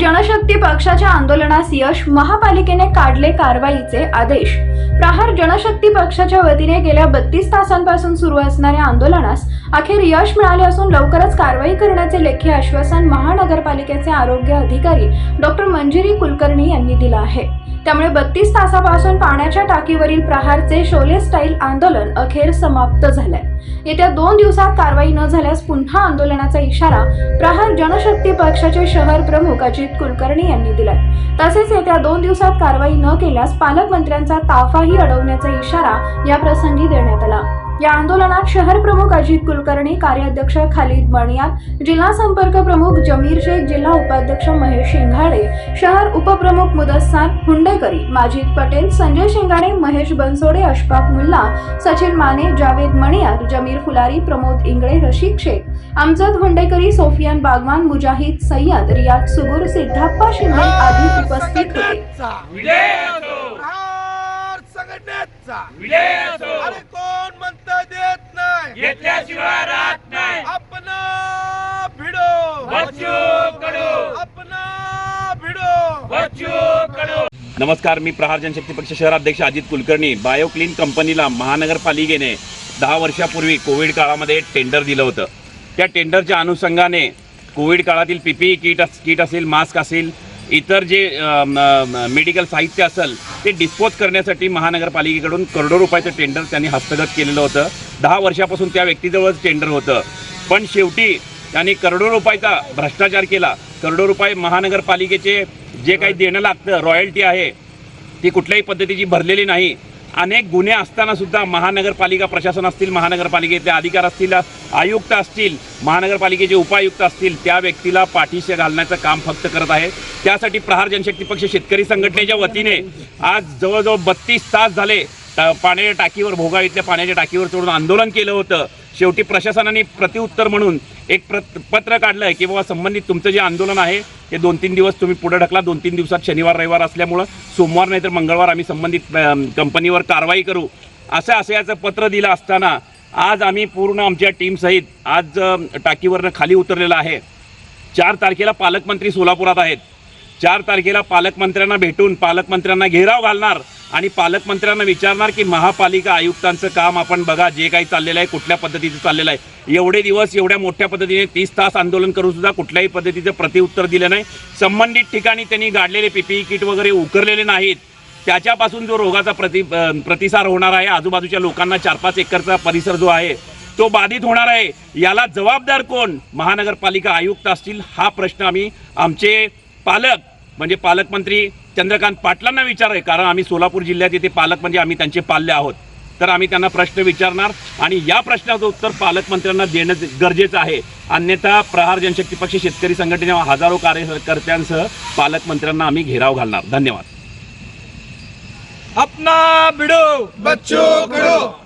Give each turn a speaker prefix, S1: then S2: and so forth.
S1: जनशक्ती पक्षाच्या आंदोलनास यश महापालिकेने काढले कारवाईचे आदेश. प्रहार जनशक्ती पक्षाच्या वतीने गेल्या बत्तीस तासांपासून सुरू असणाऱ्या आंदोलनास अखेर यश मिळाले असून लवकरच कारवाई करण्याचे लेखी आश्वासन महानगरपालिकेचे आरोग्य अधिकारी डॉक्टर मंजिरी कुलकर्णी यांनी दिलं आहे. त्यामुळे बत्तीस तासापासून पाण्याच्या टाकीवरील प्रहारचे शोले स्टाईल आंदोलन अखेर समाप्त झालंय. येत्या दोन दिवसात कारवाई न झाल्यास पुन्हा आंदोलनाचा इशारा प्रहार जनशक्ती पक्षाचे शहर प्रमुख अजित कुलकर्णी यांनी दिलाय. तसेच येत्या दोन दिवसात कारवाई न केल्यास पालकमंत्र्यांचा ताफाही अडवण्याचा इशारा या प्रसंगी देण्यात आला. या आंदोलनात शहर प्रमुख अजित कुलकर्णी कार्याध्यक्ष खालिद मणियार जिल्हा संपर्क प्रमुख जमीर शेख जिल्हा उपाध्यक्ष महेश शिंगाडे शहर उपप्रमुख मुदस्सार हुंडेकरी माजिद पटेल संजय शिंगाडे महेश बनसोडे अशफाक मुल्ला सचिन माने जावेद मणियार जमीर फुलारी प्रमोद इंगळे रशीद शेख अमजद हुंडेकरी सोफियान बागवान मुजाहिद सय्यद रियाज सुगुर सिद्धाप्पा शिंदे आदी उपस्थित होते.
S2: घेतल्याशिवाय राहत नाही.
S3: आपण भिडो.
S2: बच्चू कडू.
S3: आपण भिडो.
S2: बच्चू कडू.
S4: नमस्कार मी प्रहार जनशक्ती पक्ष शहराध्यक्ष अजित कुलकर्णी. बायोक्लीन कंपनीला महानगरपालिकेने दहा वर्षापूर्वी कोविड काळामध्ये टेंडर दिलं होतं. त्या टेंडरच्या अनुषंगाने कोविड काळातील पी पी किट अस किट असेल मास्क असेल इतर जे मेडिकल साहित्य असेल ते डिस्पोज करण्यासाठी महानगरपालिकेकडून करोडो रुपयाचं टेंडर त्यांनी हस्तगत केलेलं होतं. दहा वर्षापासून त्या व्यक्तीजवळच टेंडर होतं. पण शेवटी त्यांनी करोडो रुपयाचा भ्रष्टाचार केला. करोडो रुपये महानगरपालिकेचे जे काही देणं लागतं रॉयल्टी आहे ती कुठल्याही पद्धतीची भरलेली नाही. अनेक गुन्हे असताना सुद्धा महानगरपालिका प्रशासन असतील महानगरपालिकेचे अधिकार असतील आयुक्त असतील महानगरपालिकेचे उपायुक्त असतील त्या व्यक्तीला पाठीशी घालण्याचं काम फक्त करत आहे. त्यासाठी प्रहार जनशक्ती पक्ष शेतकरी संघटनेच्या वतीने आज जवळजवळ बत्तीस तास झाले पाण्याच्या टाकीवर भोगाव इथल्या पाण्याच्या टाकीवर चढून आंदोलन केलं होतं. शेवटी प्रशासनाने प्रतिउत्तर म्हणून एक प्रत पत्र काढलं आहे की बाबा संबंधित तुमचं जे आंदोलन आहे ते दोन तीन दिवस तुम्ही पुढे ढकला. दोन तीन दिवसात शनिवार रविवार असल्यामुळं सोमवार नाही तर मंगळवार आम्ही संबंधित कंपनीवर कारवाई करू. असं असं पत्र दिलं असताना आज आम्ही पूर्ण आमच्या टीमसहित आज टाकीवरनं खाली उतरलेलं आहे. चार तारखेला पालकमंत्री सोलापुरात आहेत. चार तारखेला पालकमंत्र्यांना भेटून पालकमंत्र्यांना घेराव घालणार. आणि पालकमंत्र्यांना विचारणार की महापालिका आयुक्तांचं काम आपण बघा जे काही चाललेलं आहे कुठल्या पद्धतीचं चाललेलं आहे. एवढे दिवस एवढ्या मोठ्या पद्धतीने तीस तास आंदोलन करून सुद्धा कुठल्याही पद्धतीचं प्रतिउत्तर दिलं नाही. संबंधित ठिकाणी त्यांनी गाडलेले पीपीई किट वगैरे उकरलेले नाहीत. त्याच्यापासून जो रोगाचा प्रति प्रतिसार होणार आहे आजूबाजूच्या लोकांना चार पाच एकरचा परिसर जो आहे तो बाधित होणार आहे. याला जबाबदार कोण? महानगरपालिका आयुक्त असतील हा प्रश्न आम्ही आमचे पालक म्हणजे पालकमंत्री चंद्रकांत पाटलांना विचार आहे कारण आम्ही सोलापूर जिल्ह्यात येथे पालक म्हणजे आम्ही त्यांचे पाल्य आहोत. तर आम्ही त्यांना प्रश्न विचारणार आणि या प्रश्नाचं उत्तर पालकमंत्र्यांना देणं गरजेचं आहे. अन्यथा प्रहार जनशक्ती पक्ष शेतकरी संघटनेच्या हजारो कार्यकर्त्यांसह पालकमंत्र्यांना आम्ही घेराव घालणार. धन्यवाद.
S2: अपना बिडो
S3: बच्चो बिडो